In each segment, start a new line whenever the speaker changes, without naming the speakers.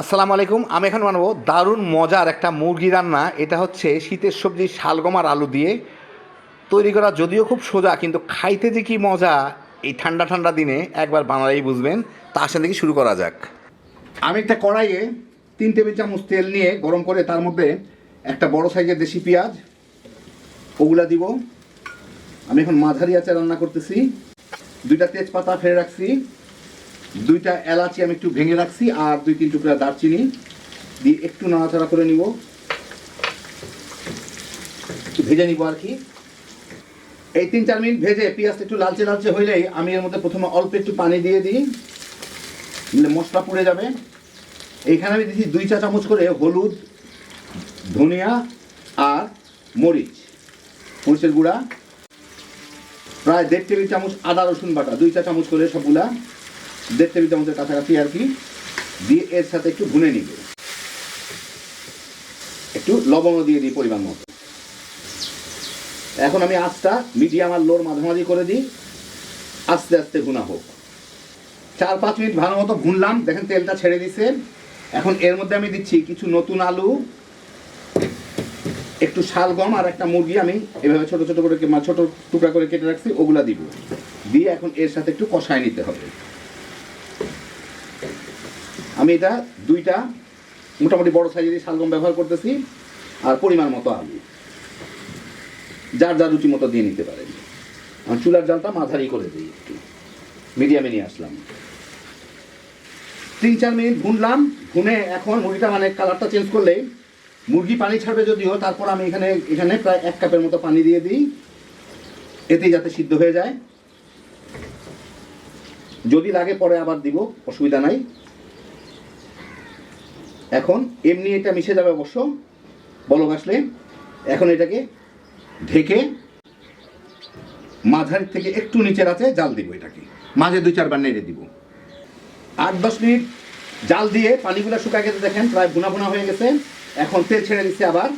আসসালামু আলাইকুম, আমি এখন বানাবো দারুণ মজার একটা মুরগি রান্না। এটা হচ্ছে শীতের সবজি, শালগম আর আলু দিয়ে তৈরি করা, যদিও খুব সোজা, কিন্তু খাইতে যে কি মজা, এই ঠান্ডা ঠান্ডা দিনে একবার বানালেই বুঝবেন। তার সাথে থেকে শুরু করা যাক। আমি একটা কড়াইয়ে তিন টেবিল চামচ তেল নিয়ে গরম করে তার মধ্যে একটা বড় সাইজের দেশি পেঁয়াজ, ওগুলা দিব। আমি এখন মাঝারি আচার রান্না করতেছি। দুইটা তেজপাতা ফেলে রাখছি। দুইটা এলাচি আমি একটু ভেঙে রাখছি আর দুই, তিন টুকরা দারচিনি দিয়ে একটু নাড়াচাড়া করে নিব। ভেজে নিব আর কি। এই তিন, চার মিনিট ভেজে পেঁয়াজটা একটু লালচে লালচে হইলেই আমি এর মধ্যে প্রথমে অল্প একটু পানি দিয়ে দিই মশলা পুড়ে যাবে। এইখানে আমি দিচ্ছি দুই চা চামচ করে হলুদ, ধনিয়া আর মরিচ, মরিচের গুঁড়া। প্রায় দেড় টেবিল চামচ আদা রসুন বাটা, দুই চা চামচ করে সবগুলা। দেড় টেবিল চামচের কাছাকাছি আর কি, দিয়ে এর সাথে একটু ভুনে নিব। একটু লবণও দিয়ে দিই পরিমাণ মতো। এখন আমি আঁচটা মিডিয়াম আর লোর মাঝামাঝি করে দিই। আস্তে আস্তে ভুনা হোক। চার পাঁচ মিনিট ভালো মতো ভুনলাম দেখেন তেলটা ছেড়ে দিছে। এখন এর মধ্যে আমি দিচ্ছি কিছু নতুন আলু, একটু শালগম আর একটা মুরগি। আমি এভাবে ছোট ছোট করে ছোট টুকরা করে কেটে রাখছি, ওগুলা দিব। দিয়ে এখন এর সাথে একটু কষায় নিতে হবে। আমি এটা দুইটা মোটামুটি বড় সাইজের শালগম ব্যবহার করতেছি আর পরিমাণ মতো আলু। যার যা রুচি মতো দিয়ে নিতে পারেন। আমি চুলার জালটা মাঝারি করে দিই একটু। মিডিয়ামে নিয়ে আসলাম। তিন চার মিনিট ভুনলাম। ভুনে এখন মুরগিটা মানে কালারটা চেঞ্জ করলেই মুরগি পানি ছাড়বে যদিও, তারপর আমি এখানে এখানে প্রায় এক কাপের মতো পানি দিয়ে দিই। এতেই যাতে সিদ্ধ হয়ে যায়। যদি লাগে পরে আবার দিব, অসুবিধা নাই। এখন এমনি এটা মিশে যাবে অবশ্য, বলক আসলে। এখন এটাকে ঢেকে মাঝারি থেকে একটু নিচের আছে, জাল দিব এটাকে। মাঝে দুই চারবার নেড়ে দিব। আট দশ মিনিট জাল দিয়ে পানিগুলো শুকায় গেছে, দেখেন, প্রায় ভুনা ভুনা হয়ে গেছে। এখন তেল ছেড়ে দিচ্ছে আবার।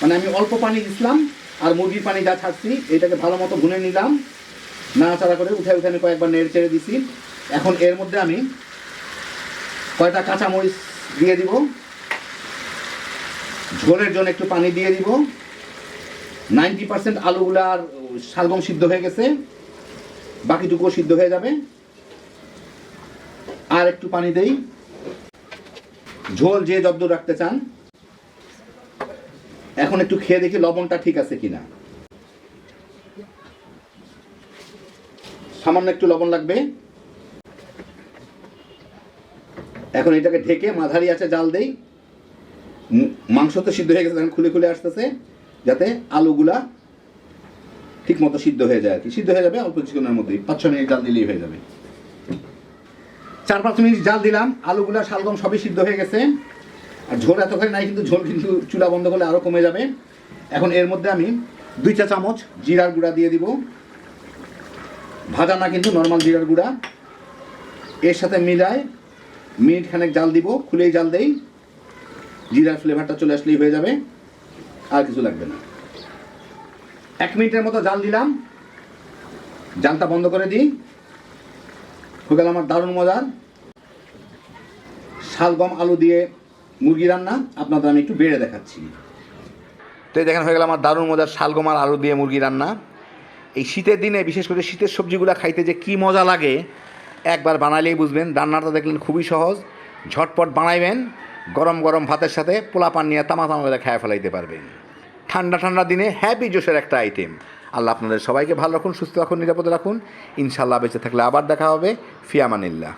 মানে আমি অল্প পানি দিছিলাম আর মুরগির পানি যা ছাড়ছি, এটাকে ভালো মতো ভুনে নিলাম। নাড়াচাড়া করে উঠে উঠে আমি কয়েকবার নেড়ে ছেড়ে দিছি। এখন এর মধ্যে আমি কয়টা কাঁচা মরিচ দিয়ে দিব। ঝোলের জন্য একটু পানি দিয়ে দিব। নাইনটি পার্সেন্ট আলুগুলো আর শালগম সিদ্ধ হয়ে গেছে। বাকিটুকুও সিদ্ধ হয়ে যাবে। আর একটু পানি দেই। ঝোল যে যদ্দূর রাখতে চান, এখন একটু খেয়ে দেখি লবণটা ঠিক আছে কিনা। সামান্য একটু লবণ লাগবে। এখন এটাকে ঢেকে মাঝারি আছে জাল দেই। মাংস তো সিদ্ধ হয়ে গেছে, এখন খুলে খুলে আসতেছে, যাতে আলুগুলা ঠিক মতো সিদ্ধ হয়ে যায় আর কি। সিদ্ধ হয়ে যাবে অল্প কিছুক্ষণের মধ্যেই, পাঁচ ছ মিনিট জাল দিলেই হয়ে যাবে। চার পাঁচ মিনিট জাল দিলাম, আলুগুলা শালগম সবই সিদ্ধ হয়ে গেছে। আর ঝোল এতখানি নাই, কিন্তু ঝোল কিন্তু চুলা বন্ধ করলে আরও কমে যাবে। এখন এর মধ্যে আমি দুই চা চামচ জিরার গুঁড়া দিয়ে দিব। ভাজা না কিন্তু নর্মাল জিরার গুঁড়া। এর সাথে মিলায় মিনিট খানেক জাল দিব, খুলেই জাল দেই। জিরার ফ্লেভারটা চলে আসলেই হয়ে যাবে, আর কিছু লাগবে না। এক মিনিটের মতো জাল দিলাম। জালটা বন্ধ করে দিই। হয়ে গেল আমার দারুণ মজার। শালগম আলু দিয়ে মুরগি রান্না, আপনাদের আমি একটু বেড়ে দেখাচ্ছি। তো এই দেখেন, হয়ে গেল আমার দারুণ মজার শালগম আর আলু দিয়ে মুরগি রান্না। এই শীতের দিনে, বিশেষ করে শীতের সবজিগুলো খাইতে যে কি মজা লাগে একবার বানালেই বুঝবেন। রান্নাটা দেখলেন খুবই সহজ। ঝটপট বানাইবেন। গরম গরম ভাতের সাথে পোলা পান নিয়ে তামা তামা করে খেয়ে ফেলাইতে পারবেন। ঠান্ডা ঠান্ডা দিনে হ্যাপি জোশের একটা আইটেম। আল্লাহ আপনাদের সবাইকে ভালো রাখুন, সুস্থ রাখুন, নিরাপদে রাখুন। ইনশাল্লাহ বেঁচে থাকলে আবার দেখা হবে। ফিয়ামানিল্লাহ।